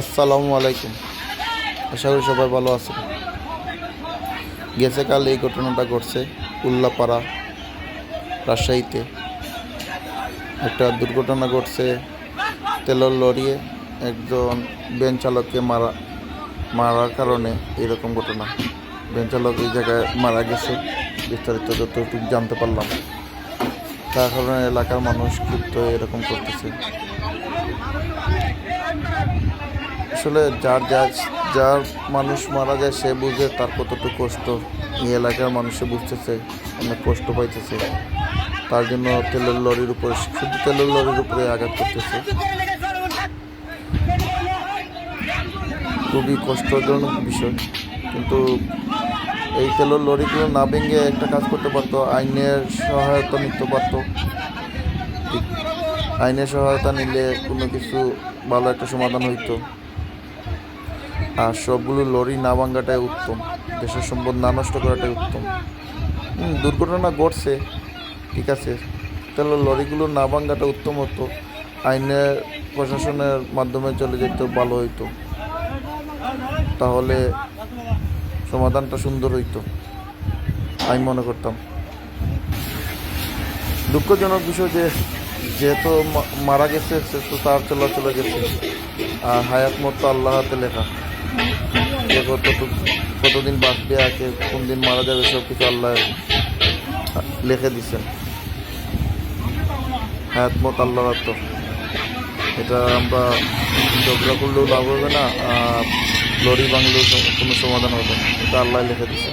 আসসালামু আলাইকুম। আশা করি সবাই ভালো আছেন। গেছে কাল এই ঘটনাটা ঘটছে উল্লাপাড়া, রাজশাহীতে। একটা দুর্ঘটনা ঘটছে তেলের লরিয়ে একজন ভ্যান চালককে মারা, মারার কারণে এরকম ঘটনা। ভ্যান চালক এই জায়গায় মারা গেছে, বিস্তারিত যতটুকু জানতে পারলাম। তার কারণে এলাকার মানুষ ক্ষিপ্ত এরকম করতেছে। আসলে যার যার যার মানুষ মারা যায় সে বুঝে তার কতটুকু কষ্ট। এই এলাকার মানুষে বুঝতেছে, অনেক কষ্ট পাইতেছে। তার জন্য তেলের লরির উপরে, শুধু তেলের লরির উপরে আঘাত করতেছে। খুবই কষ্টজনক বিষয়। কিন্তু এই তেলের লরিগুলো না ভেঙে একটা কাজ করতে পারতো, আইনের সহায়তা নিতে পারতো। আইনের সহায়তা নিলে কোনো কিছু ভালো একটা সমাধান হইতো। আর সবগুলো লরি না ভাঙ্গাটাই উত্তম। দেশের সম্পদ না নষ্ট করাটাই উত্তম। দুর্ঘটনা ঘটছে, ঠিক আছে। তাহলে লরিগুলো না ভাঙ্গাটা উত্তম হতো। আইনের প্রশাসনের মাধ্যমে চলে যেত, ভালো হইতো। তাহলে সমাধানটা সুন্দর হইতো, আমি মনে করতাম। দুঃখজনক বিষয় যে, যেহেতু মারা গেছে, সে তো তার চলা চলে গেছে। আর হায়াত মতো আল্লাহ লেখা। যে কত কতদিন বাঁচবে আছে কোন দিন মারা যাবে সব কিছু আল্লাহ লিখে দিছে। হায়াত মত আল্লাহ তো। এটা আমরা ঝগড়া করলেও লাভ হবে না, আর লরি বাংলেও কোনো সমাধান হবে না। এটা আল্লাহ লিখে দিছে।